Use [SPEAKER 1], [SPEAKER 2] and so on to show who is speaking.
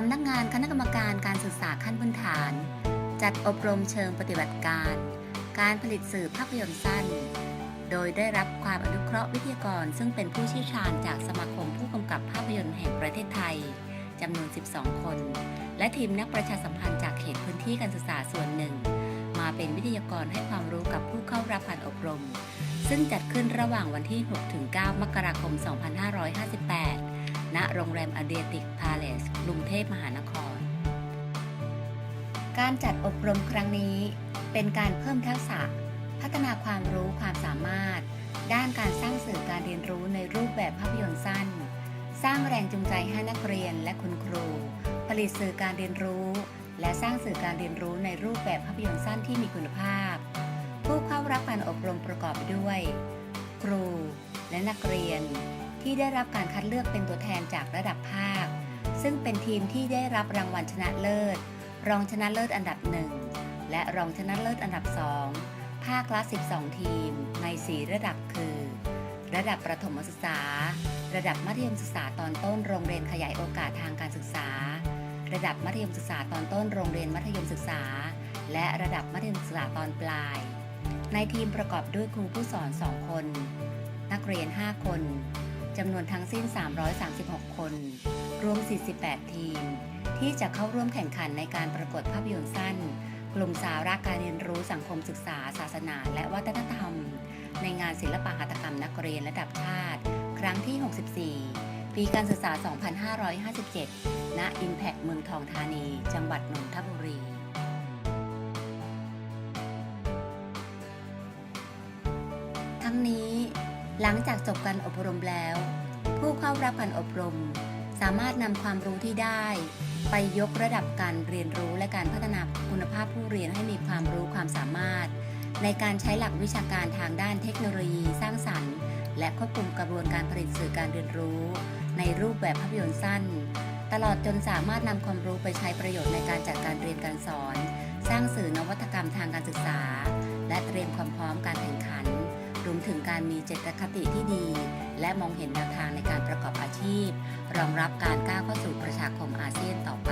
[SPEAKER 1] สำนักงานคณะกรรมการการศึกษาขั้นพื้นฐาน จัดอบรมเชิงปฏิบัติการ การผลิตสื่อภาพยนตร์สั้น โดยได้รับความอนุเคราะห์วิทยากร ซึ่งเป็นผู้เชี่ยวชาญจากสมาคมผู้กำกับภาพยนตร์แห่งประเทศไทยจำนวน 12 คน และทีมนักประชาสัมพันธ์จากเขตพื้นที่การศึกษาส่วนหนึ่ง มาเป็นวิทยากรให้ความรู้กับผู้เข้ารับการอบรม ซึ่งจัดขึ้นระหว่างวันที่ 6-9 มกราคม 2558 ณโรงแรมอเดียติกพาเลสกรุงเทพมหานคร การจัดอบรมครั้งนี้ เป็นการเพิ่มทักษะ พัฒนาความรู้ความสามารถ ด้านการสร้างสื่อการเรียนรู้ในรูปแบบภาพยนตร์สั้น สร้างแรงจูงใจให้นักเรียนและคุณครู ผลิตสื่อการเรียนรู้ และสร้างสื่อการเรียนรู้ในรูปแบบภาพยนตร์สั้นที่มีคุณภาพ ผู้เข้ารับการอบรมประกอบไปด้วย ครูและนักเรียน ที่ได้รับการคัดเลือกเป็นตัวแทนจากระดับภาค ซึ่งเป็นทีมที่ได้รับรางวัลชนะเลิศ รองชนะเลิศอันดับหนึ่งและรองชนะเลิศอันดับสองภาคละ 12 ทีม ใน 4 ระดับคือ ระดับประถมศึกษา ระดับมัธยมศึกษาตอนต้นโรงเรียนขยายโอกาสทางการศึกษา ระดับมัธยมศึกษาตอนต้นโรงเรียนมัธยมศึกษา และระดับมัธยมศึกษาตอนปลาย ในทีมประกอบด้วยครูผู้สอน 2 คน นักเรียน 5 คน จำนวนทั้งสิ้น 336 คน รวม 48 ทีม ที่จะเข้าร่วมแข่งขันในการประกวดภาพยนตร์สั้น กลุ่มสาระการเรียนรู้สังคมศึกษา ศาสนา และวัฒนธรรม ในงานศิลปหัตถกรรมนักเรียนระดับชาติ ครั้งที่ 64 ปีการศึกษา 2557 ณ Impact เมืองทองธานี จังหวัดนนทบุรีทั้งนี้ หลังจากจบการอบรมแล้ว ผู้เข้ารับการอบรม สามารถนำความรู้ที่ได้ ไปยกระดับการเรียนรู้และการพัฒนาคุณภาพผู้เรียนให้มีความรู้ความสามารถ ในการใช้หลักวิชาการทางด้านเทคโนโลยีสร้างสรรค์ และควบคุมกระบวนการผลิตสื่อการเรียนรู้ ในรูปแบบภาพยนตร์สั้น ตลอดจนสามารถนำความรู้ไปใช้ประโยชน์ในการจัดการเรียนการสอน สร้างสื่อนวัตกรรมทางการศึกษา และเตรียมความพร้อมการแข่งขัน รวมถึงการมีเจตคติที่ดี และมองเห็นแนวทางในการประกอบอาชีพ รองรับการก้าวเข้าสู่ประชาคมอาเซียนต่อไป